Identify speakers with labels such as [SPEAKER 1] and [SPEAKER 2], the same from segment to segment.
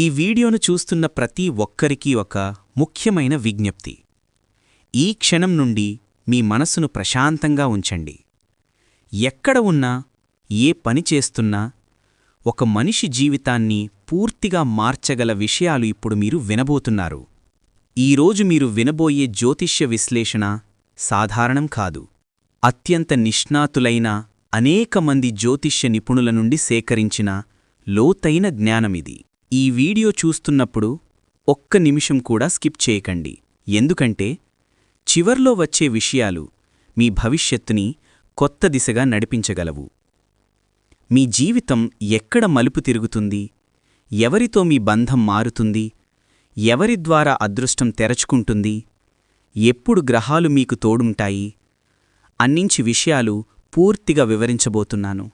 [SPEAKER 1] ఈ వీడియోను చూస్తున్న ప్రతి ఒక్కరికీ ఒక ముఖ్యమైన విజ్ఞప్తి. ఈ క్షణం నుండి మీ మనసును ప్రశాంతంగా ఉంచండి. ఎక్కడ ఉన్నా ఏ పని చేస్తున్నా ఒక మనిషి జీవితాన్ని పూర్తిగా మార్చగల విషయాలు ఇప్పుడు మీరు వినబోతున్నారు. ఈరోజు మీరు వినబోయే జ్యోతిష్య విశ్లేషణ సాధారణం కాదు. అత్యంత నిష్ణాతులైన అనేక మంది జ్యోతిష్య నిపుణుల నుండి సేకరించిన లోతైన జ్ఞానమిది. ఈ వీడియో చూస్తున్నప్పుడు ఒక్క నిమిషం కూడా స్కిప్ చేయకండి. ఎందుకంటే చివర్లో వచ్చే విషయాలు మీ భవిష్యత్తుని కొత్త దిశగా నడిపించగలవు. మీ జీవితం ఎక్కడ మలుపు తిరుగుతుంది? ఎవరితో మీ బంధం మారుతుంది? ఎవరి ద్వారా అదృష్టం తెరచుకుంటుంది? ఎప్పుడు గ్రహాలు మీకు తోడుంటాయి? అన్నించి విషయాలు పూర్తిగా వివరించబోతున్నాను.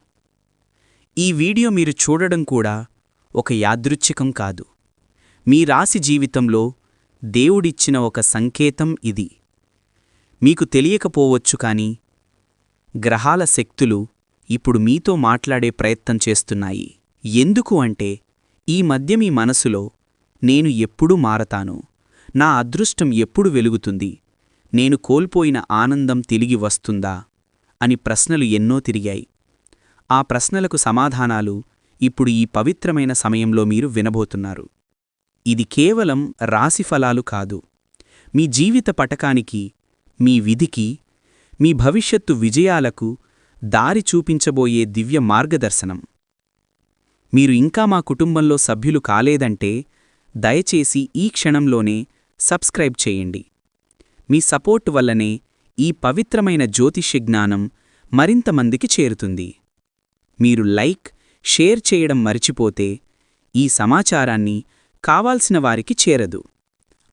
[SPEAKER 1] ఈ వీడియో మీరు చూడడం కూడా ఒక యాదృచ్ఛికం కాదు. మీ రాశి జీవితంలో దేవుడిచ్చిన ఒక సంకేతం ఇది. మీకు తెలియకపోవచ్చు కాని గ్రహాల శక్తులు ఇప్పుడు మీతో మాట్లాడే ప్రయత్నం చేస్తున్నాయి. ఎందుకు అంటే ఈ మధ్య మీ మనసులో నేను ఎప్పుడూ మారతాను. నా అదృష్టం ఎప్పుడు వెలుగుతుంది? నేను కోల్పోయిన ఆనందం తిరిగి వస్తుందా? అని ప్రశ్నలు ఎన్నో తిరిగాయి. ఆ ప్రశ్నలకు సమాధానాలు ఇప్పుడు ఈ పవిత్రమైన సమయంలో మీరు వినబోతున్నారు. ఇది కేవలం రాశిఫలాలు కాదు. మీ జీవిత పటకానికి మీ విధికి మీ భవిష్యత్తు విజయాలకు దారి చూపించబోయే దివ్య మార్గదర్శనం. మీరు ఇంకా మా కుటుంబంలో సభ్యులు కాలేదంటే దయచేసి ఈ క్షణంలోనే సబ్స్క్రైబ్ చేయండి. మీ సపోర్ట్ వల్లనే ఈ పవిత్రమైన జ్యోతిష్య జ్ఞానం మరింతమందికి చేరుతుంది. మీరు లైక్ షేర్ చేయడం మరిచిపోతే ఈ సమాచారాన్ని కావాల్సిన వారికి చేరదు.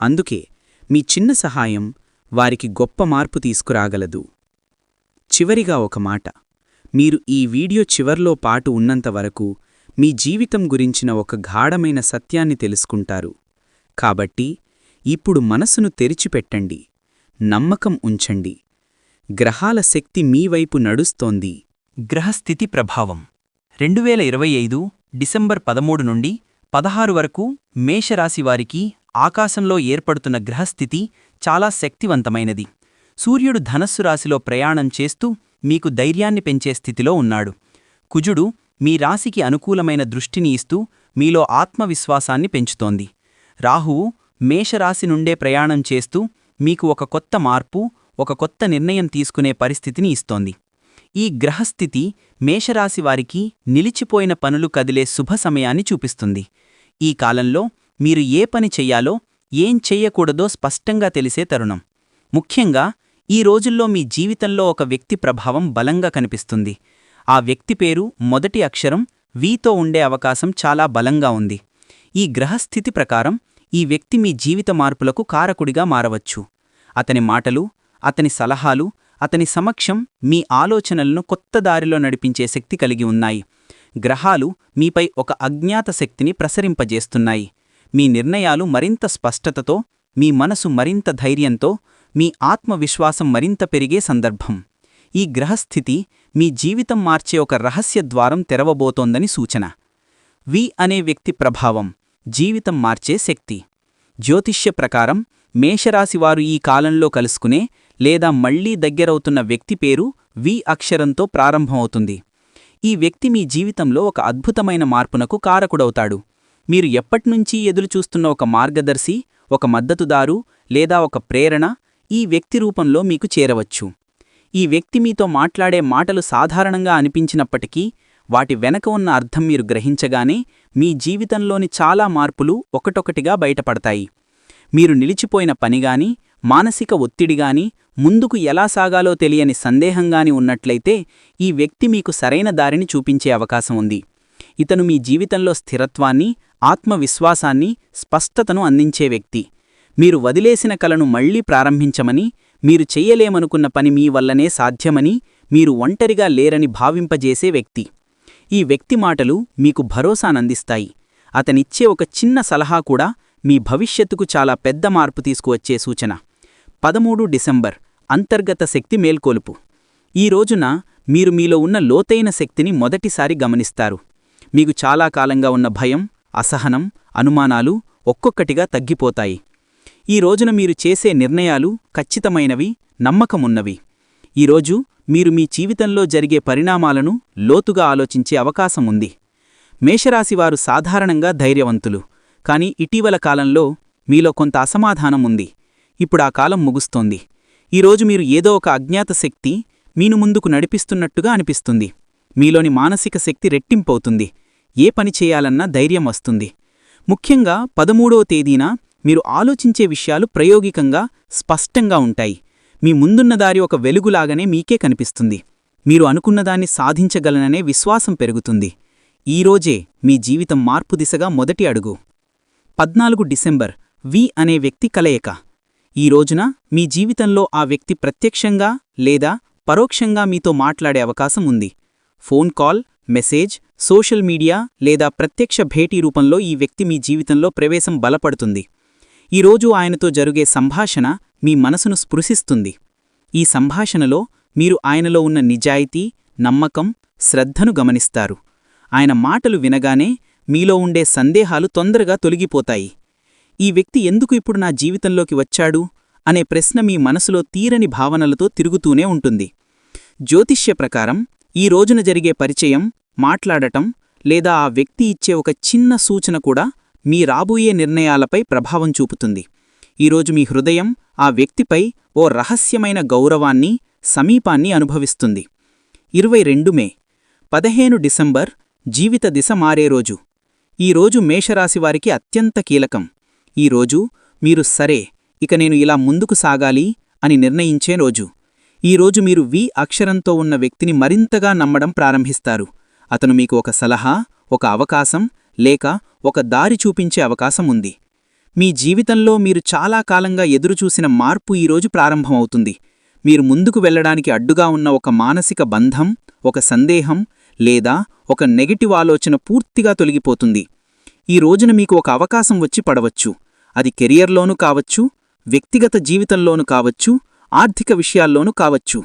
[SPEAKER 1] అందుకే మీ చిన్న సహాయం వారికి గొప్ప మార్పు తీసుకురాగలదు. చివరిగా ఒక మాట. మీరు ఈ వీడియో చివర్లో పాటు ఉన్నంతవరకు మీ జీవితం గురించిన ఒక గాఢమైన సత్యాన్ని తెలుసుకుంటారు. కాబట్టి ఇప్పుడు మనసును తెరిచిపెట్టండి. నమ్మకం ఉంచండి. గ్రహాల శక్తి మీ వైపు నడుస్తోంది.
[SPEAKER 2] గ్రహస్థితి ప్రభావం. రెండు వేల ఇరవై ఐదు డిసెంబర్ పదమూడు నుండి పదహారు వరకు మేషరాశి వారికి ఆకాశంలో ఏర్పడుతున్న గ్రహస్థితి చాలా శక్తివంతమైనది. సూర్యుడు ధనస్సు రాశిలో ప్రయాణం చేస్తూ మీకు ధైర్యాన్ని పెంచే స్థితిలో ఉన్నాడు. కుజుడు మీ రాశికి అనుకూలమైన దృష్టిని ఇస్తూ మీలో ఆత్మవిశ్వాసాన్ని పెంచుతోంది. రాహువు మేషరాశి నుండే ప్రయాణం చేస్తూ మీకు ఒక కొత్త మార్పు ఒక కొత్త నిర్ణయం తీసుకునే పరిస్థితిని ఇస్తోంది. ఈ గ్రహస్థితి మేషరాశి వారికి నిలిచిపోయిన పనులు కదిలే శుభ సమయాన్ని చూపిస్తుంది. ఈ కాలంలో మీరు ఏ పని చెయ్యాలో ఏం చెయ్యకూడదో స్పష్టంగా తెలిసే తరుణం. ముఖ్యంగా ఈ రోజుల్లో మీ జీవితంలో ఒక వ్యక్తి ప్రభావం బలంగా కనిపిస్తుంది. ఆ వ్యక్తి పేరు మొదటి అక్షరం వీతో ఉండే అవకాశం చాలా బలంగా ఉంది. ఈ గ్రహస్థితి ప్రకారం ఈ వ్యక్తి మీ జీవిత మార్పులకు కారకుడిగా మారవచ్చు. అతని మాటలు అతని సలహాలు అతని సమక్షం మీ ఆలోచనలను కొత్త దారిలో నడిపించే శక్తి కలిగి ఉన్నాయి. గ్రహాలు మీపై ఒక అజ్ఞాత శక్తిని ప్రసరింపజేస్తున్నాయి. మీ నిర్ణయాలు మరింత స్పష్టతతో మీ మనసు మరింత ధైర్యంతో మీ ఆత్మవిశ్వాసం మరింత పెరిగే సందర్భం. ఈ గ్రహస్థితి మీ జీవితం మార్చే ఒక రహస్య ద్వారం తెరవబోతోందని సూచన. వి అనే వ్యక్తి ప్రభావం జీవితం మార్చే శక్తి. జ్యోతిష్య ప్రకారం మేషరాశివారు ఈ కాలంలో కలుసుకునే లేదా మళ్ళీ దగ్గరవుతున్న వ్యక్తి పేరు వి అక్షరంతో ప్రారంభమవుతుంది. ఈ వ్యక్తి మీ జీవితంలో ఒక అద్భుతమైన మార్పునకు కారకుడవుతాడు. మీరు ఎప్పట్నుంచీ ఎదురుచూస్తున్న ఒక మార్గదర్శి ఒక మద్దతుదారు లేదా ఒక ప్రేరణ ఈ వ్యక్తి రూపంలో మీకు చేరవచ్చు. ఈ వ్యక్తి మీతో మాట్లాడే మాటలు సాధారణంగా అనిపించినప్పటికీ వాటి వెనక ఉన్న అర్థం మీరు గ్రహించగానే మీ జీవితంలోని చాలా మార్పులు ఒకటొకటిగా బయటపడతాయి. మీరు నిలిచిపోయిన పనిగాని మానసిక ఒత్తిడిగాని ముందుకు ఎలా సాగాలో తెలియని సందేహంగాని ఉన్నట్లయితే ఈ వ్యక్తి మీకు సరైన దారిని చూపించే అవకాశం ఉంది. ఇతను మీ జీవితంలో స్థిరత్వాన్ని ఆత్మవిశ్వాసాన్ని స్పష్టతను అందించే వ్యక్తి. మీరు వదిలేసిన కలను మళ్ళీ ప్రారంభించమని మీరు చెయ్యలేమనుకున్న పని మీ వల్లనే సాధ్యమని మీరు ఒంటరిగా లేరని భావింపజేసే వ్యక్తి. ఈ వ్యక్తి మాటలు మీకు భరోసానందిస్తాయి. అతనిచ్చే ఒక చిన్న సలహా కూడా మీ భవిష్యత్తుకు చాలా పెద్ద మార్పు తీసుకువచ్చే సూచన. పదమూడు డిసెంబర్ అంతర్గత శక్తి మేల్కొలుపు. ఈ రోజున మీరు మీలో ఉన్న లోతైన శక్తిని మొదటిసారి గమనిస్తారు. మీకు చాలా కాలంగా ఉన్న భయం అసహనం
[SPEAKER 1] అనుమానాలు ఒక్కొక్కటిగా తగ్గిపోతాయి. ఈ రోజున మీరు చేసే నిర్ణయాలు ఖచ్చితమైనవి నమ్మకమున్నవి. ఈరోజు మీరు మీ జీవితంలో జరిగే పరిణామాలను లోతుగా ఆలోచించే అవకాశం ఉంది మేషరాశివారు సాధారణంగా ధైర్యవంతులు కాని ఇటీవల కాలంలో మీలో కొంత అసమాధానం ఉంది ఇప్పుడు ఆ కాలం ముగుస్తోంది. ఈరోజు మీరు ఏదో ఒక అజ్ఞాత శక్తి మీను ముందుకు నడిపిస్తున్నట్టుగా అనిపిస్తుంది. మీలోని మానసిక శక్తి రెట్టింపవుతుంది. ఏ పని చేయాలన్నా ధైర్యం వస్తుంది. ముఖ్యంగా పదమూడవ తేదీన మీరు ఆలోచించే విషయాలు ప్రయోగికంగా స్పష్టంగా ఉంటాయి. మీ ముందున్న దారి ఒక వెలుగులాగానే మీకే కనిపిస్తుంది. మీరు అనుకున్నదాన్ని సాధించగలననే విశ్వాసం పెరుగుతుంది. ఈరోజే మీ జీవితం మార్పు దిశగా మొదటి అడుగు. పద్నాలుగు డిసెంబర్ వి అనే వ్యక్తి కలయిక. ఈ రోజున మీ జీవితంలో ఆ వ్యక్తి ప్రత్యక్షంగా లేదా పరోక్షంగా మీతో మాట్లాడే అవకాశం ఉంది. Phone call message social media లేదా ప్రత్యక్ష భేటీ రూపంలో ఈ వ్యక్తి మీ జీవితంలో ప్రవేశం బలపడుతుంది. ఈరోజు ఆయనతో జరిగే సంభాషణ మీ మనసును స్పృశిస్తుంది. ఈ సంభాషణలో మీరు ఆయనలో ఉన్న నిజాయితీ నమ్మకం శ్రద్ధను గమనిస్తారు. ఆయన మాటలు వినగానే మీలో ఉండే సందేహాలు తొందరగా తొలగిపోతాయి. ఈ వ్యక్తి ఎందుకు ఇప్పుడు నా జీవితంలోకి వచ్చాడు అనే ప్రశ్న మీ మనసులో తీరని భావనలతో తిరుగుతూనే ఉంటుంది. జ్యోతిష్య ప్రకారం ఈ రోజున జరిగే పరిచయం మాట్లాడటం లేదా ఆ వ్యక్తి ఇచ్చే ఒక చిన్న సూచన కూడా మీ రాబోయే నిర్ణయాలపై ప్రభావం చూపుతుంది. ఈరోజు మీ హృదయం ఆ వ్యక్తిపై ఓ రహస్యమైన గౌరవాన్ని సమీపాన్ని అనుభవిస్తుంది. ఇరవై రెండు మే పదహేను డిసెంబర్ జీవిత దిశ మారే రోజు. ఈ రోజు మేషరాశివారికి అత్యంత కీలకం. ఈ రోజు మీరు సరే ఇక నేను ఇలా ముందుకు సాగాలి అని నిర్ణయించే రోజు. ఈ రోజు మీరు వి అక్షరంతో ఉన్న వ్యక్తిని మరింతగా నమ్మడం ప్రారంభిస్తారు. అతను మీకు ఒక సలహా ఒక అవకాశం లేక ఒక దారి చూపించే అవకాశం ఉంది. మీ జీవితంలో మీరు చాలా కాలంగా ఎదురుచూసిన మార్పు ఈరోజు ప్రారంభమవుతుంది. మీరు ముందుకు వెళ్ళడానికి అడ్డుగా ఉన్న ఒక మానసిక బంధం ఒక సందేహం లేదా ఒక నెగటివ్ ఆలోచన పూర్తిగా తొలగిపోతుంది. ఈ రోజున మీకు ఒక అవకాశం వచ్చి పడవచ్చు. అది కెరియర్లోనూ కావచ్చు వ్యక్తిగత జీవితంలోనూ కావచ్చు ఆర్థిక విషయాల్లోనూ కావచ్చు.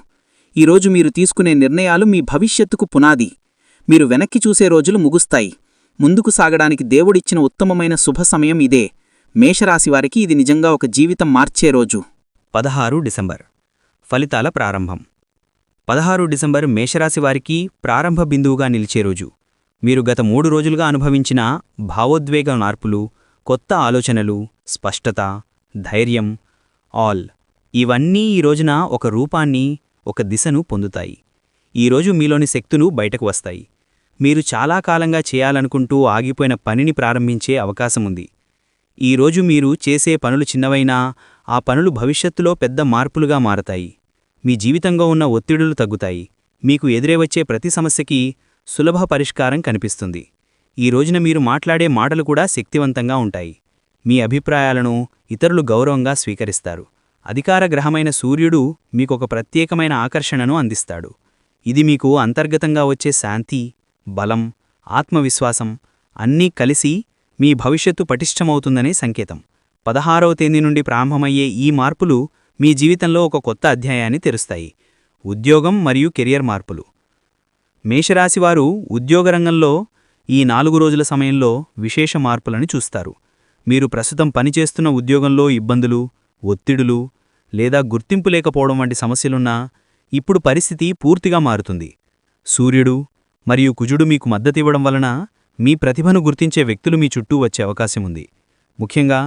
[SPEAKER 1] ఈరోజు మీరు తీసుకునే నిర్ణయాలు మీ భవిష్యత్తుకు పునాది. మీరు వెనక్కి చూసే రోజులు ముగుస్తాయి. ముందుకు సాగడానికి దేవుడిచ్చిన ఉత్తమమైన శుభ సమయం ఇదే. మేషరాశివారికి ఇది నిజంగా ఒక జీవితం మార్చే రోజు.
[SPEAKER 2] పదహారు డిసెంబర్. ఫలితాల ప్రారంభం. పదహారు డిసెంబర్ మేషరాశివారికి ప్రారంభ బిందువుగా నిలిచే రోజు. మీరు గత మూడు రోజులుగా అనుభవించిన భావోద్వేగ మార్పులు కొత్త ఆలోచనలు స్పష్టత ధైర్యం ఆల్ ఇవన్నీ ఈ రోజున ఒక రూపాన్ని ఒక దిశను పొందుతాయి. ఈరోజు మీలోని శక్తులు బయటకు వస్తాయి. మీరు చాలా కాలంగా చేయాలనుకుంటూ ఆగిపోయిన పనిని ప్రారంభించే అవకాశముంది ఈరోజు మీరు చేసే పనులు చిన్నవైనా ఆ పనులు భవిష్యత్తులో పెద్ద మార్పులుగా మారతాయి. మీ జీవితంలో ఉన్న ఒత్తిడులు తగ్గుతాయి. మీకు ఎదురే వచ్చే ప్రతి సమస్యకి సులభ పరిష్కారం కనిపిస్తుంది. ఈ రోజున మీరు మాట్లాడే మాటలు కూడా శక్తివంతంగా ఉంటాయి. మీ అభిప్రాయాలను ఇతరులు గౌరవంగా స్వీకరిస్తారు. అధికార గ్రహమైన సూర్యుడు మీకొక ప్రత్యేకమైన ఆకర్షణను అందిస్తాడు. ఇది మీకు అంతర్గతంగా వచ్చే శాంతి బలం ఆత్మవిశ్వాసం అన్నీ కలిసి మీ భవిష్యత్తు పటిష్టమవుతుందనే సంకేతం. పదహారవ తేదీ నుండి ప్రారంభమయ్యే ఈ మార్పులు మీ జీవితంలో ఒక కొత్త అధ్యాయాన్ని తెరుస్తాయి. ఉద్యోగం మరియు కెరియర్ మార్పులు. మేషరాశివారు ఉద్యోగరంగంలో ఈ నాలుగు రోజుల సమయంలో విశేష మార్పులను చూస్తారు. మీరు ప్రస్తుతం పనిచేస్తున్న ఉద్యోగంలో ఇబ్బందులు ఒత్తిడులు లేదా గుర్తింపు లేకపోవడం వంటి సమస్యలున్నా ఇప్పుడు పరిస్థితి పూర్తిగా మారుతుంది. సూర్యుడు మరియు కుజుడు మీకు మద్దతివ్వడం వలన మీ ప్రతిభను గుర్తించే వ్యక్తులు మీ చుట్టూ వచ్చే అవకాశముంది ముఖ్యంగా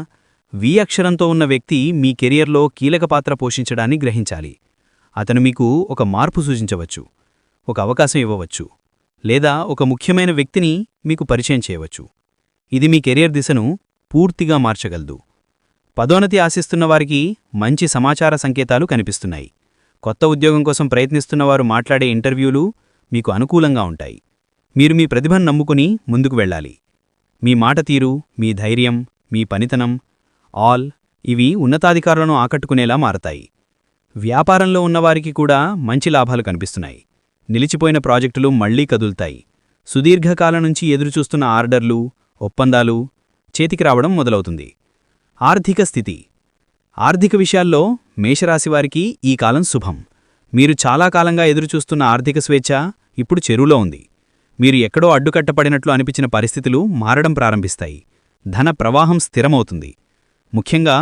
[SPEAKER 2] వి అక్షరంతో ఉన్న వ్యక్తి మీ కెరియర్లో కీలక పాత్ర పోషించడాన్ని గ్రహించాలి. అతను మీకు ఒక మార్పు సూచించవచ్చు. ఒక అవకాశం ఇవ్వవచ్చు లేదా ఒక ముఖ్యమైన వ్యక్తిని మీకు పరిచయం చేయవచ్చు. ఇది మీ కెరియర్ దిశను పూర్తిగా మార్చగలదు. పదోన్నతి ఆశిస్తున్న వారికి మంచి సమాచార సంకేతాలు కనిపిస్తున్నాయి. కొత్త ఉద్యోగం కోసం ప్రయత్నిస్తున్నవారు మాట్లాడే ఇంటర్వ్యూలు మీకు అనుకూలంగా ఉంటాయి. మీరు మీ ప్రతిభను నమ్ముకుని ముందుకు వెళ్ళాలి. మీ మాట తీరు మీ ధైర్యం మీ పనితనం ఆల్ ఇవి ఉన్నతాధికారులను ఆకట్టుకునేలా మారతాయి. వ్యాపారంలో ఉన్నవారికి కూడా మంచి లాభాలు కనిపిస్తున్నాయి. నిలిచిపోయిన ప్రాజెక్టులు మళ్ళీ కదులుతాయి. సుదీర్ఘకాలం నుంచి ఎదురుచూస్తున్న ఆర్డర్లు ఒప్పందాలు చేతికి రావడం మొదలవుతుంది. ఆర్థిక స్థితి. ఆర్థిక విషయాల్లో మేషరాశివారికి ఈ కాలం శుభం. మీరు చాలా కాలంగా ఎదురుచూస్తున్న ఆర్థిక స్వేచ్ఛ ఇప్పుడు చెరువులో ఉంది. మీరు ఎక్కడో అడ్డుకట్టపడినట్లు అనిపించిన పరిస్థితులు మారడం ప్రారంభిస్తాయి.
[SPEAKER 1] ధన ప్రవాహం స్థిరమవుతుంది. ముఖ్యంగా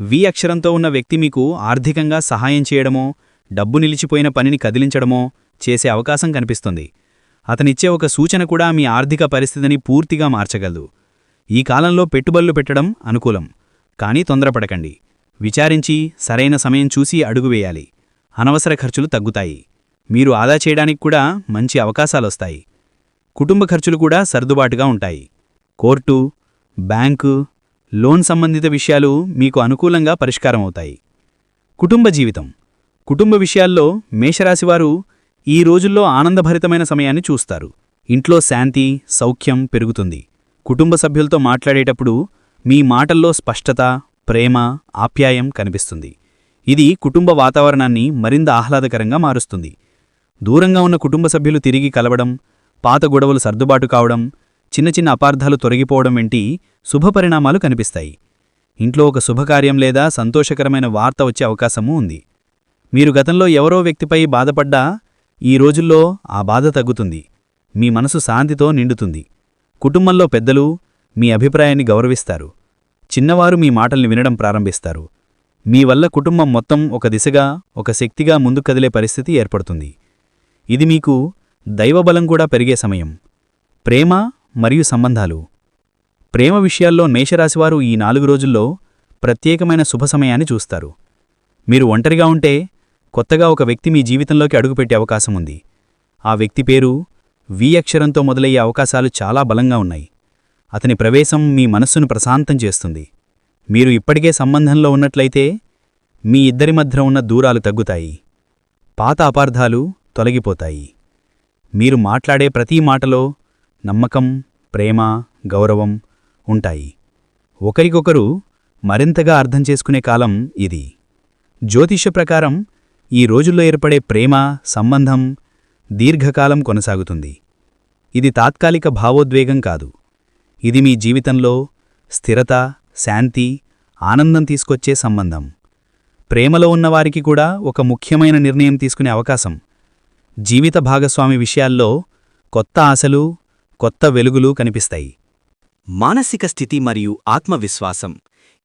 [SPEAKER 1] వి అక్షరంతో ఉన్న వ్యక్తి మీకు ఆర్థికంగా సహాయం చేయడమో డబ్బు నిలిచిపోయిన పనిని కదిలించడమో చేసే అవకాశం కనిపిస్తుంది. అతనిచ్చే ఒక సూచన కూడా మీ ఆర్థిక పరిస్థితిని పూర్తిగా మార్చగలదు. ఈ కాలంలో పెట్టుబడులు పెట్టడం అనుకూలం. కానీ తొందరపడకండి. విచారించి సరైన సమయం చూసి అడుగు వేయాలి. అనవసర ఖర్చులు తగ్గుతాయి. మీరు ఆదా చేయడానికి కూడా మంచి అవకాశాలొస్తాయి కుటుంబ ఖర్చులు కూడా సర్దుబాటుగా ఉంటాయి. కోర్టు బ్యాంకు లోన్ సంబంధిత విషయాలు మీకు అనుకూలంగా పరిష్కారమవుతాయి. కుటుంబ జీవితం. కుటుంబ విషయాల్లో మేషరాశివారు ఈ రోజుల్లో ఆనందభరితమైన సమయాన్ని చూస్తారు. ఇంట్లో శాంతి సౌఖ్యం పెరుగుతుంది. కుటుంబ సభ్యులతో మాట్లాడేటప్పుడు మీ మాటల్లో స్పష్టత ప్రేమ ఆప్యాయం కనిపిస్తుంది. ఇది కుటుంబ వాతావరణాన్ని మరింత ఆహ్లాదకరంగా మారుస్తుంది. దూరంగా ఉన్న కుటుంబ సభ్యులు తిరిగి కలవడం పాత గొడవలు సర్దుబాటు కావడం చిన్న చిన్న అపార్థాలు తొలగిపోవడం వంటి శుభపరిణామాలు కనిపిస్తాయి. ఇంట్లో ఒక శుభకార్యం లేదా సంతోషకరమైన వార్త వచ్చే అవకాశమూ ఉంది. మీరు గతంలో ఎవరో వ్యక్తిపై బాధపడ్డా ఈ రోజుల్లో ఆ బాధ తగ్గుతుంది. మీ మనసు శాంతితో నిండుతుంది. కుటుంబంలో పెద్దలు మీ అభిప్రాయాన్ని గౌరవిస్తారు. చిన్నవారు మీ మాటల్ని వినడం ప్రారంభిస్తారు. మీ వల్ల కుటుంబం మొత్తం ఒక దిశగా ఒక శక్తిగా ముందు కదిలే పరిస్థితి ఏర్పడుతుంది. ఇది మీకు దైవబలం కూడా పెరిగే సమయం. ప్రేమ మరియు సంబంధాలు. ప్రేమ విషయాల్లో మేషరాశివారు ఈ నాలుగు రోజుల్లో ప్రత్యేకమైన శుభ సమయాన్ని చూస్తారు. మీరు ఒంటరిగా ఉంటే కొత్తగా ఒక వ్యక్తి మీ జీవితంలోకి అడుగుపెట్టే అవకాశం ఉంది. ఆ వ్యక్తి పేరు వి అక్షరంతో మొదలయ్యే అవకాశాలు చాలా బలంగా ఉన్నాయి. అతని ప్రవేశం మీ మనస్సును ప్రశాంతం చేస్తుంది. మీరు ఇప్పటికే సంబంధంలో ఉన్నట్లయితే మీ ఇద్దరి మధ్య ఉన్న దూరాలు తగ్గుతాయి. పాత అపార్థాలు తొలగిపోతాయి. మీరు మాట్లాడే ప్రతి మాటలో నమ్మకం ప్రేమ గౌరవం ఉంటాయి. ఒకరికొకరు మరింతగా అర్థం చేసుకునే కాలం ఇది. జ్యోతిష్య ప్రకారం ఈ రోజుల్లో ఏర్పడే ప్రేమ సంబంధం దీర్ఘకాలం కొనసాగుతుంది. ఇది తాత్కాలిక భావోద్వేగం కాదు. ఇది మీ జీవితంలో స్థిరత శాంతి ఆనందం తీసుకొచ్చే సంబంధం. ప్రేమలో ఉన్నవారికి కూడా ఒక ముఖ్యమైన నిర్ణయం తీసుకునే అవకాశం. జీవిత భాగస్వామి విషయాల్లో కొత్త ఆశలు కొత్త వెలుగులు కనిపిస్తాయి.
[SPEAKER 2] మానసిక స్థితి మరియు ఆత్మవిశ్వాసం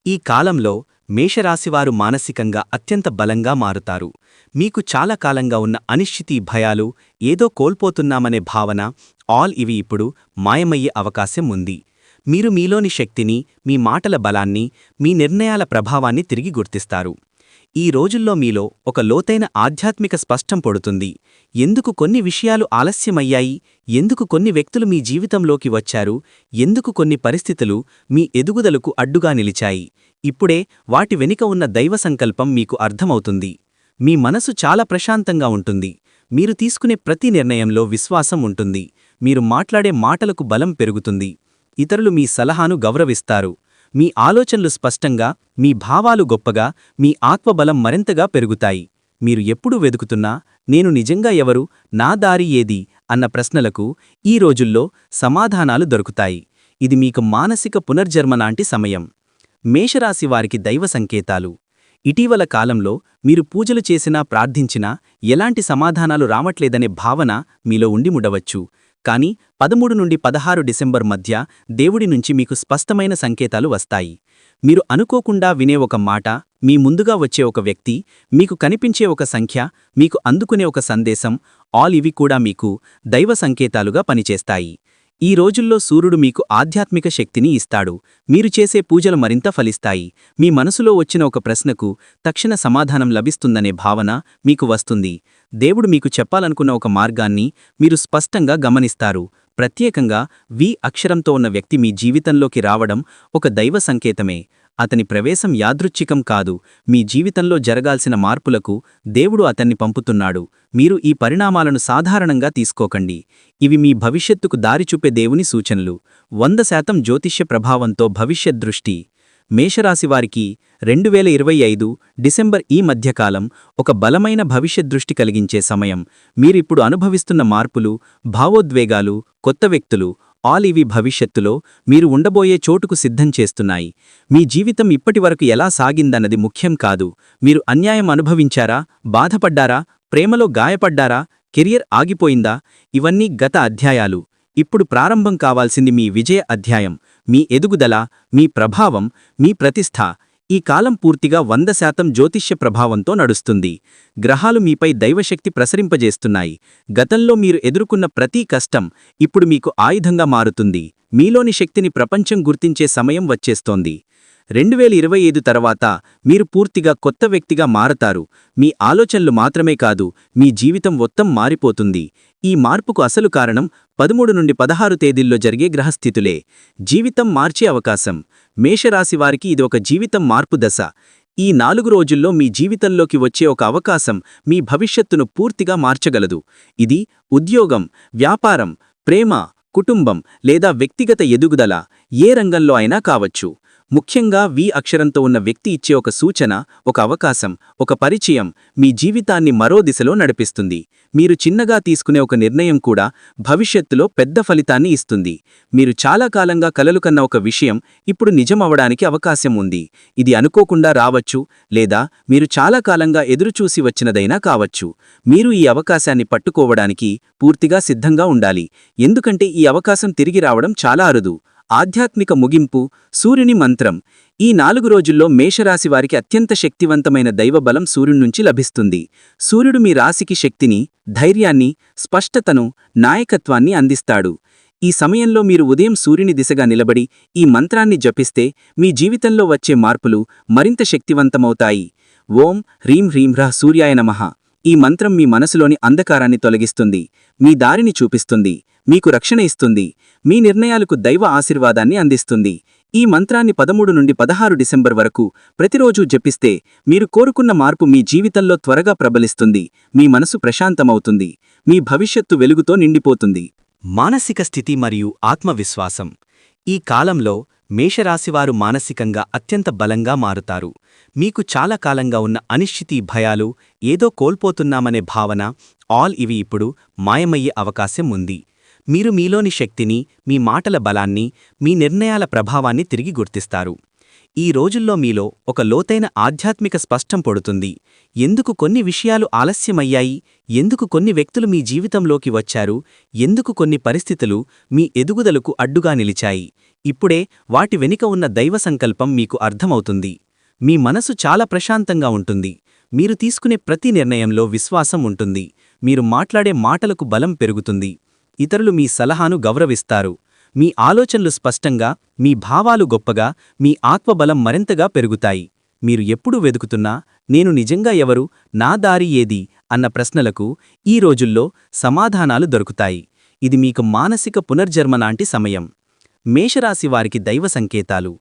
[SPEAKER 2] ఈ కాలంలో మేషరాశివారు మానసికంగా అత్యంత బలంగా మారుతారు. మీకు చాలా కాలంగా ఉన్న అనిశ్చితి భయాలు ఏదో కోల్పోతున్నామనే భావన ఆల్ ఇవి ఇప్పుడు మాయమయ్యే అవకాశం ఉంది. మీరు మీలోని శక్తిని మీ మాటల బలాన్ని మీ నిర్ణయాల ప్రభావాన్ని తిరిగి గుర్తిస్తారు. ఈ రోజుల్లో మీలో ఒక లోతైన ఆధ్యాత్మిక స్పష్టం పడుతుంది. ఎందుకు కొన్ని విషయాలు ఆలస్యమయ్యాయి? ఎందుకు కొన్ని వ్యక్తులు మీ జీవితంలోకి వచ్చారు? ఎందుకు కొన్ని పరిస్థితులు మీ ఎదుగుదలకు అడ్డుగా నిలిచాయి? ఇప్పుడే వాటి వెనుక ఉన్న దైవ సంకల్పం మీకు అర్థమవుతుంది. మీ మనసు చాలా ప్రశాంతంగా ఉంటుంది. మీరు తీసుకునే ప్రతి నిర్ణయంలో విశ్వాసం ఉంటుంది. మీరు మాట్లాడే మాటలకు బలం పెరుగుతుంది. ఇతరులు మీ సలహాను గౌరవిస్తారు. మీ ఆలోచనలు స్పష్టంగా మీ భావాలు గొప్పగా మీ ఆత్మబలం మరింతగా పెరుగుతాయి. మీరు ఎప్పుడు వెదుకుతున్నా నేను నిజంగా ఎవరు నా దారి ఏది అన్న ప్రశ్నలకు ఈ రోజుల్లో సమాధానాలు దొరుకుతాయి. ఇది మీకు మానసిక పునర్జన్మ లాంటి సమయం. మేషరాశి వారికి దైవ సంకేతాలు. ఇటీవల కాలంలో మీరు పూజలు చేసినా ప్రార్థించినా ఎలాంటి సమాధానాలు రావట్లేదనే భావన మీలో ఉండి ఉండవచ్చు కానీ పదమూడు నుండి పదహారు డిసెంబర్ మధ్య దేవుడి నుంచి మీకు స్పష్టమైన సంకేతాలు వస్తాయి. మీరు అనుకోకుండా వినే ఒక మాట మీ ముందుగా వచ్చే ఒక వ్యక్తి మీకు కనిపించే ఒక సంఖ్య మీకు అందుకునే ఒక సందేశం ఆల్ ఇవి కూడా మీకు దైవ సంకేతాలుగా పనిచేస్తాయి. ఈ రోజుల్లో సూర్యుడు మీకు ఆధ్యాత్మిక శక్తిని ఇస్తాడు. మీరు చేసే పూజలు మరింత ఫలిస్తాయి. మీ మనసులో వచ్చిన ఒక ప్రశ్నకు తక్షణ సమాధానం లభిస్తుందనే భావన మీకు వస్తుంది. దేవుడు మీకు చెప్పాలనుకున్న ఒక మార్గాన్ని మీరు స్పష్టంగా గమనిస్తారు. ప్రత్యేకంగా వి అక్షరంతో ఉన్న వ్యక్తి మీ జీవితంలోకి రావడం ఒక దైవ సంకేతమే. అతని ప్రవేశం యాదృచ్ఛికం కాదు. మీ జీవితంలో జరగాల్సిన మార్పులకు దేవుడు అతన్ని పంపుతున్నాడు. మీరు ఈ పరిణామాలను సాధారణంగా తీసుకోకండి. ఇవి మీ భవిష్యత్తుకు దారి చూపే దేవుని సూచనలు. వంద శాతం జ్యోతిష్య ప్రభావంతో భవిష్యత్ దృష్టి. మేషరాశివారికి రెండు వేల ఇరవై ఐదు డిసెంబర్ ఈ మధ్యకాలం ఒక బలమైన భవిష్యత్ దృష్టి కలిగించే సమయం. మీరిప్పుడు అనుభవిస్తున్న మార్పులు భావోద్వేగాలు కొత్త వ్యక్తులు ఆల్ ఇవి భవిష్యత్తులో మీరు ఉండబోయే చోటుకు సిద్ధం చేస్తున్నాయి. మీ జీవితం ఇప్పటివరకు ఎలా సాగిందన్నది ముఖ్యం కాదు. మీరు అన్యాయం అనుభవించారా? బాధపడ్డారా? ప్రేమలో గాయపడ్డారా? కెరియర్ ఆగిపోయిందా? ఇవన్నీ గత అధ్యాయాలు. ఇప్పుడు ప్రారంభం కావాల్సింది మీ విజయ అధ్యాయం.
[SPEAKER 1] మీ ఎదుగుదల మీ ప్రభావం మీ ప్రతిష్ట ఈ కాలం పూర్తిగా వంద శాతం జ్యోతిష్య ప్రభావంతో నడుస్తుంది. గ్రహాలు మీపై దైవశక్తి ప్రసరింపజేస్తున్నాయి. గతంలో మీరు ఎదుర్కొన్న ప్రతి కష్టం ఇప్పుడు మీకు ఆయుధంగా మారుతుంది. మీలోని శక్తిని ప్రపంచం గుర్తించే సమయం వచ్చేస్తోంది. రెండు వేల ఇరవై ఐదు తర్వాత మీరు పూర్తిగా కొత్త వ్యక్తిగా మారతారు. మీ ఆలోచనలు మాత్రమే కాదు మీ జీవితం మొత్తం మారిపోతుంది. ఈ మార్పుకు అసలు కారణం పదమూడు నుండి పదహారు తేదీల్లో జరిగే గ్రహస్థితులే. జీవితం మార్చే అవకాశం. మేషరాశి వారికి ఇది ఒక జీవితం మార్పు దశ. ఈ నాలుగు రోజుల్లో మీ జీవితంలోకి వచ్చే ఒక అవకాశం మీ భవిష్యత్తును పూర్తిగా మార్చగలదు. ఇది ఉద్యోగం వ్యాపారం ప్రేమ కుటుంబం లేదా వ్యక్తిగత ఎదుగుదల ఏ రంగంలో అయినా కావచ్చు. ముఖ్యంగా వి అక్షరంతో ఉన్న వ్యక్తి ఇచ్చే ఒక సూచన ఒక అవకాశం ఒక పరిచయం మీ జీవితాన్ని మరో దిశలో నడిపిస్తుంది. మీరు చిన్నగా తీసుకునే ఒక నిర్ణయం కూడా భవిష్యత్తులో పెద్ద ఫలితాన్ని ఇస్తుంది. మీరు చాలా కాలంగా కలలు కన్న ఒక విషయం ఇప్పుడు నిజమవడానికి అవకాశం ఉంది. ఇది అనుకోకుండా రావచ్చు లేదా మీరు చాలా కాలంగా ఎదురుచూసి వచ్చినదైనా కావచ్చు. మీరు ఈ అవకాశాన్ని పట్టుకోవడానికి పూర్తిగా సిద్ధంగా ఉండాలి. ఎందుకంటే ఈ అవకాశం తిరిగి రావడం చాలా అరుదు. ఆధ్యాత్మిక ముగింపు సూర్యుని మంత్రం. ఈ నాలుగు రోజుల్లో మేషరాశి వారికి అత్యంత శక్తివంతమైన దైవబలం సూర్యున్నుంచి లభిస్తుంది. సూర్యుడు మీ రాశికి శక్తిని ధైర్యాన్ని స్పష్టతను నాయకత్వాన్ని అందిస్తాడు. ఈ సమయంలో మీరు ఉదయం సూర్యుని దిశగా నిలబడి ఈ మంత్రాన్ని జపిస్తే మీ జీవితంలో వచ్చే మార్పులు మరింత శక్తివంతమవుతాయి. ఓం హ్రీం హ్రీం హ్రహ సూర్యాయ నమః. ఈ మంత్రం మీ మనసులోని అంధకారాన్ని తొలగిస్తుంది మీ దారిని చూపిస్తుంది మీకు రక్షణ ఇస్తుంది మీ నిర్ణయాలకు దైవ ఆశీర్వాదాన్ని అందిస్తుంది. ఈ మంత్రాన్ని పదమూడు నుండి పదహారు డిసెంబర్ వరకు ప్రతిరోజూ జపిస్తే మీరు కోరుకున్న మార్పు మీ జీవితంలో త్వరగా ప్రబలిస్తుంది మీ మనసు ప్రశాంతమవుతుంది మీ భవిష్యత్తు వెలుగుతో నిండిపోతుంది.
[SPEAKER 2] మానసిక స్థితి మరియు ఆత్మవిశ్వాసం. ఈ కాలంలో మేషరాశివారు మానసికంగా అత్యంత బలంగా మారుతారు. మీకు చాలా కాలంగా ఉన్న అనిశ్చితి భయాలు ఏదో కోల్పోతున్నామనే భావన ఆల్ ఇవి ఇప్పుడు మాయమయ్యే అవకాశం ఉంది. మీరు మీలోని శక్తిని మీ మాటల బలాన్ని మీ నిర్ణయాల ప్రభావాన్ని తిరిగి గుర్తిస్తారు. ఈ రోజుల్లో మీలో ఒక లోతైన ఆధ్యాత్మిక స్పష్టం పొడుతుంది. ఎందుకు కొన్ని విషయాలు ఆలస్యమయ్యాయి? ఎందుకు కొన్ని వ్యక్తులు మీ జీవితంలోకి వచ్చారు? ఎందుకు కొన్ని పరిస్థితులు మీ ఎదుగుదలకు అడ్డుగా నిలిచాయి? ఇప్పుడే వాటి వెనుక ఉన్న దైవ సంకల్పం మీకు అర్థమవుతుంది. మీ మనసు చాలా ప్రశాంతంగా ఉంటుంది. మీరు తీసుకునే ప్రతి నిర్ణయంలో విశ్వాసం ఉంటుంది. మీరు మాట్లాడే మాటలకు బలం పెరుగుతుంది. ఇతరులు మీ సలహాను గౌరవిస్తారు. మీ ఆలోచనలు స్పష్టంగా మీ భావాలు గొప్పగా మీ ఆత్మబలం మరింతగా పెరుగుతాయి. మీరు ఎప్పుడు వెదుకుతున్నా నేను నిజంగా ఎవరు నా దారి ఏది అన్న ప్రశ్నలకు ఈ రోజుల్లో సమాధానాలు దొరుకుతాయి. ఇది మీకు మానసిక పునర్జన్మలాంటి సమయం. మేషరాశి వారికి దైవ సంకేతాలు.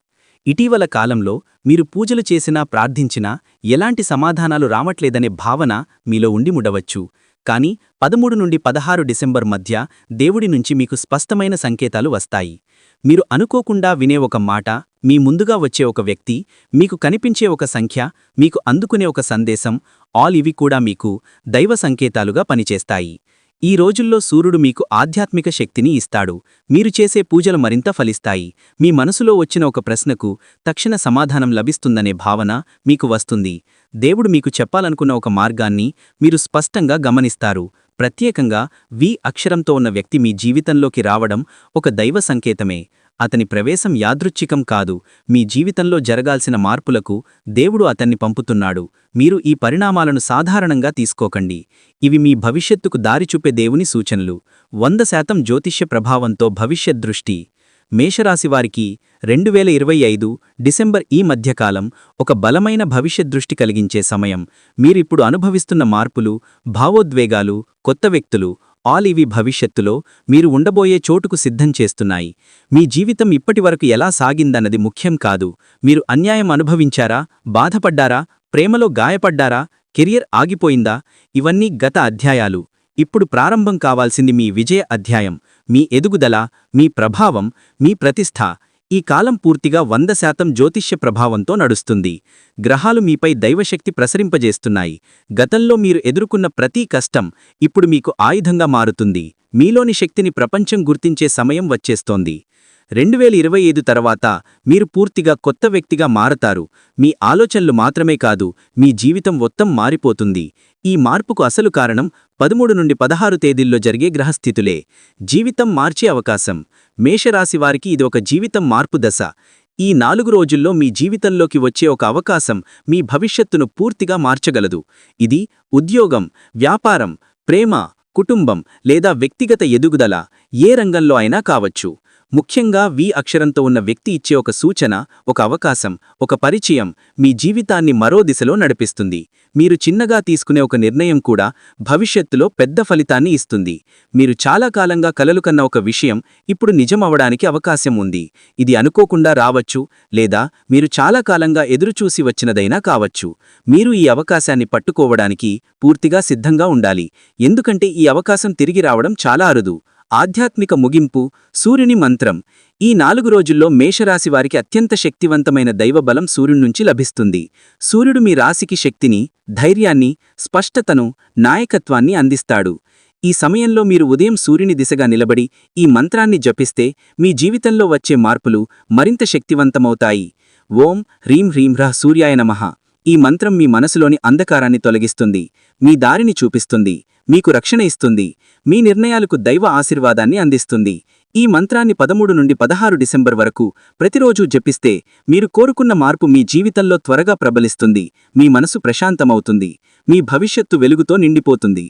[SPEAKER 2] ఇటీవల కాలంలో మీరు పూజలు చేసినా ప్రార్థించినా ఎలాంటి సమాధానాలు రావట్లేదనే భావన మీలో ఉండి ముడవచ్చు. కానీ పదమూడు నుండి పదహారు డిసెంబర్ మధ్య దేవుడి నుంచి మీకు స్పష్టమైన సంకేతాలు వస్తాయి. మీరు అనుకోకుండా వినే ఒక మాట మీ ముందుగా వచ్చే ఒక వ్యక్తి మీకు కనిపించే ఒక సంఖ్య మీకు అందుకునే ఒక సందేశం ఆల్ ఇవి కూడా మీకు దైవ సంకేతాలుగా పనిచేస్తాయి. ఈ రోజుల్లో సూర్యుడు మీకు ఆధ్యాత్మిక శక్తిని ఇస్తాడు. మీరు చేసే పూజలు మరింత ఫలిస్తాయి. మీ మనసులో వచ్చిన ఒక ప్రశ్నకు తక్షణ సమాధానం లభిస్తుందనే భావన మీకు వస్తుంది. దేవుడు మీకు చెప్పాలనుకున్న ఒక మార్గాన్ని మీరు స్పష్టంగా గమనిస్తారు. ప్రత్యేకంగా వి అక్షరంతో ఉన్న వ్యక్తి మీ జీవితంలోకి రావడం ఒక దైవ సంకేతమే. అతని ప్రవేశం యాదృచ్ఛికం కాదు. మీ జీవితంలో జరగాల్సిన మార్పులకు దేవుడు అతన్ని పంపుతున్నాడు. మీరు ఈ పరిణామాలను సాధారణంగా తీసుకోకండి. ఇవి మీ భవిష్యత్తుకు దారి చూపే దేవుని సూచనలు. వంద శాతం జ్యోతిష్య ప్రభావంతో భవిష్యద్ దృష్టి. మేషరాశివారికి రెండు వేల ఇరవై ఐదు డిసెంబర్ ఈ మధ్యకాలం ఒక బలమైన భవిష్యత్ దృష్టి కలిగించే సమయం. మీరిప్పుడు అనుభవిస్తున్న మార్పులు భావోద్వేగాలు కొత్త వ్యక్తులు ఆల్ ఇవి భవిష్యత్తులో మీరు ఉండబోయే చోటుకు సిద్ధం చేస్తున్నాయి. మీ జీవితం ఇప్పటివరకు ఎలా సాగిందన్నది ముఖ్యం కాదు. మీరు అన్యాయం అనుభవించారా? బాధపడ్డారా? ప్రేమలో గాయపడ్డారా? కెరియర్ ఆగిపోయిందా? ఇవన్నీ గత అధ్యాయాలు. ఇప్పుడు ప్రారంభం కావాల్సింది మీ విజయ అధ్యాయం మీ ఎదుగుదల మీ ప్రభావం మీ ప్రతిష్ట. ఈ కాలం పూర్తిగా వంద శాతం జ్యోతిష్య ప్రభావంతో నడుస్తుంది. గ్రహాలు మీపై దైవశక్తి ప్రసరింపజేస్తున్నాయి. గతంలో మీరు ఎదుర్కొన్న ప్రతి కష్టం ఇప్పుడు మీకు ఆయుధంగా మారుతుంది. మీలోని శక్తిని ప్రపంచం గుర్తించే సమయం వచ్చేస్తోంది.
[SPEAKER 1] రెండు వేల ఇరవై ఐదు తర్వాత మీరు పూర్తిగా కొత్త వ్యక్తిగా మారతారు. మీ ఆలోచనలు మాత్రమే కాదు మీ జీవితం మొత్తం మారిపోతుంది. ఈ మార్పుకు అసలు కారణం పదమూడు నుండి పదహారు తేదీల్లో జరిగే గ్రహస్థితులే. జీవితం మార్చే అవకాశం. మేషరాశి వారికి ఇది ఒక జీవితం మార్పు దశ. ఈ నాలుగు రోజుల్లో మీ జీవితంలోకి వచ్చే ఒక అవకాశం మీ భవిష్యత్తును పూర్తిగా మార్చగలదు. ఇది ఉద్యోగం వ్యాపారం ప్రేమ కుటుంబం లేదా వ్యక్తిగత ఎదుగుదల ఏ రంగంలో అయినా కావచ్చు. ముఖ్యంగా వి అక్షరంతో ఉన్న వ్యక్తి ఇచ్చే ఒక సూచన ఒక అవకాశం ఒక పరిచయం మీ జీవితాన్ని మరో దిశలో నడిపిస్తుంది. మీరు చిన్నగా తీసుకునే ఒక నిర్ణయం కూడా భవిష్యత్తులో పెద్ద ఫలితాన్ని ఇస్తుంది. మీరు చాలా కాలంగా కలలు కన్న ఒక విషయం ఇప్పుడు నిజమవడానికి అవకాశం ఉంది. ఇది అనుకోకుండా రావచ్చు లేదా మీరు చాలా కాలంగా ఎదురుచూసి వచ్చినదైనా కావచ్చు. మీరు ఈ అవకాశాన్ని పట్టుకోవడానికి పూర్తిగా సిద్ధంగా ఉండాలి. ఎందుకంటే ఈ అవకాశం తిరిగి రావడం చాలా అరుదు. ఆధ్యాత్మిక ముగింపు సూర్యుని మంత్రం. ఈ నాలుగు రోజుల్లో మేషరాశి వారికి అత్యంత శక్తివంతమైన దైవబలం సూర్యుడి నుంచి లభిస్తుంది. సూర్యుడు మీ రాశికి శక్తిని ధైర్యాన్ని స్పష్టతను నాయకత్వాన్ని అందిస్తాడు. ఈ సమయంలో మీరు ఉదయం సూర్యుని దిశగా నిలబడి ఈ మంత్రాన్ని జపిస్తే మీ జీవితంలో వచ్చే మార్పులు మరింత శక్తివంతమవుతాయి. ఓం హ్రీం హ్రీం హ్రహ సూర్యాయ నమః. ఈ మంత్రం మీ మనసులోని అంధకారాన్ని తొలగిస్తుంది మీ దారిని చూపిస్తుంది మీకు రక్షణ ఇస్తుంది మీ నిర్ణయాలకు దైవ ఆశీర్వాదాన్ని అందిస్తుంది. ఈ మంత్రాన్ని పదమూడు నుండి పదహారు డిసెంబర్ వరకు ప్రతిరోజూ జపిస్తే మీరు కోరుకున్న మార్పు మీ జీవితంలో త్వరగా ప్రబలిస్తుంది మీ మనసు ప్రశాంతమవుతుంది మీ భవిష్యత్తు వెలుగుతో నిండిపోతుంది.